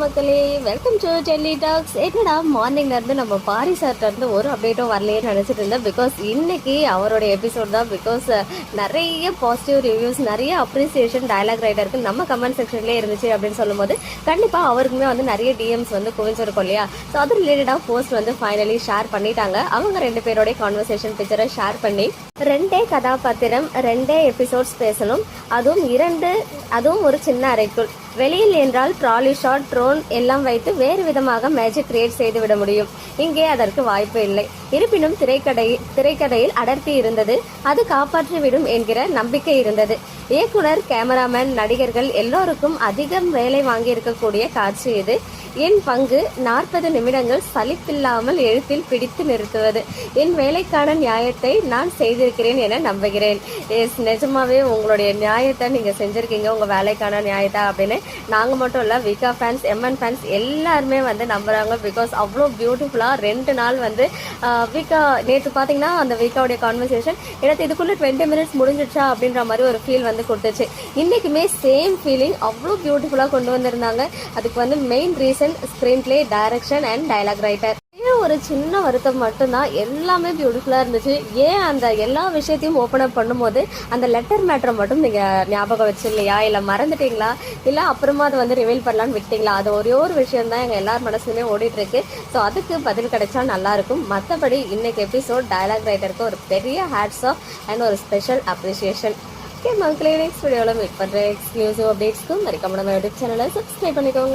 மக்களே welcome to Delhi tax என்னடா மார்னிங்ல இருந்து நம்ம பாரி சார்ட்ட இருந்து ஒரு அப்டேட்டும் வரலையேன்னு நினைச்சிட்டு இருந்தேன். பிகாஸ் இன்னைக்கு அவரோட எபிசோட் தான். பிகாஸ் நிறைய பாசிட்டிவ் ரிவ்யூஸ் நிறைய அப்ரிசியேஷன் டயலாக் ரைட்டருக்கு நம்ம கமெண்ட் செக்ஷன்லேயே இருந்துச்சு அப்படின்னு சொல்லும்போது கண்டிப்பாக அவருக்குமே வந்து நிறைய டிஎம்ஸ் வந்து குவிஞ்சிருக்கும் இல்லையா? ஸோ அது ரிலேட்டடாக போஸ்ட் வந்து ஃபைனலி ஷேர் பண்ணிட்டாங்க. அவங்க ரெண்டு பேரோடைய கான்வர்சேஷன் பிக்சரை ஷேர் பண்ணி ரெண்டே கதாபாத்திரம் ரெண்டே எபிசோட்ஸ் பேசணும். அதுவும் இரண்டு அதுவும் ஒரு சின்ன அறைக்குள். வெளியில் என்றால் ட்ராலி ஷாட் ட்ரோன் எல்லாம் வைத்து வேறு விதமாக மேஜிக் கிரியேட் செய்து விட முடியும். இங்கே அதற்கு வாய்ப்பு இல்லை. இருப்பினும் திரைக்கடை திரைக்கதையில் அடர்த்தி இருந்தது. அது காப்பாற்றிவிடும் என்கிற நம்பிக்கை இருந்தது. இயக்குனர் கேமராமேன் நடிகர்கள் எல்லோருக்கும் அதிகம் வேலை வாங்கியிருக்கக்கூடிய காட்சி இது. என் பங்கு நாற்பது நிமிடங்கள் சலிப்பில்லாமல் எழுத்தில் பிடித்து நிறுத்துவது. என் வேலைக்கான நியாயத்தை நான் செய்திருக்கிறேன் என நம்புகிறேன். எஸ் நிஜமாவே உங்களுடைய நியாயத்தை நீங்க செஞ்சிருக்கீங்க. உங்க வேலைக்கான நியாயத்தை அப்படின்னு. நாங்க மட்டும் இல்ல விகா ஃபேன்ஸ் எம்என் ஃபேன்ஸ் எல்லாருமே வந்து நம்புறாங்க. பிகாஸ் அவ்வளோ பியூட்டிஃபுல்லா ரெண்டு நாள் வந்து விகா நேற்று பார்த்தீங்கன்னா அந்த விகாவுடைய கான்வர்சேஷன் எனக்கு இதுக்குள்ளே டுவெண்ட்டி மினிட்ஸ் முடிஞ்சிடுச்சா அப்படின்ற மாதிரி ஒரு ஃபீல் வந்து கொடுத்துச்சு. இன்றைக்குமே சேம் ஃபீலிங் அவ்வளோ பியூட்டிஃபுல்லாக கொண்டு வந்திருந்தாங்க. அதுக்கு வந்து main reason screen play direction and dialogue writer ஒரு சின்ன வருத்தம் மட்டும்தான் எல்லாமே பியூட்டிஃபுல்லாக இருந்துச்சு. ஏன் அந்த எல்லா விஷயத்தையும் ஓப்பன் அப் பண்ணும்போது அந்த லெட்டர் மேட்டரை மட்டும் நீங்கள் ஞாபகம் வச்சு இல்லை மறந்துட்டீங்களா? இல்லை அப்புறமா அதை வந்து ரிவீல் பண்ணலான்னு விட்டீங்களா? அது ஒரே ஒரு விஷயம் தான் எங்கள் எல்லார் மனசுலையுமே ஓடிட்டுருக்கு. ஸோ அதுக்கு பதில் கிடைச்சா நல்லாயிருக்கும். மற்றபடி இன்னைக்கு எபிசோட் டயலாக் ரைட்டருக்கு ஒரு பெரிய ஹேட்ஸ் ஆஃப் அண்ட் ஒரு ஸ்பெஷல் அப்ரிசியேஷன் ஓகே மக்களே நெக்ஸ்ட் வீடியோவில் மீட் பண்ணுறேன் எக்ஸ்க்ளூசிவ் அப்டேட்ஸ்க்கும் மறக்காம நம்ம யூடியூப் சேனலை சப்ஸ்கிரைப் பண்ணிக்கோங்க.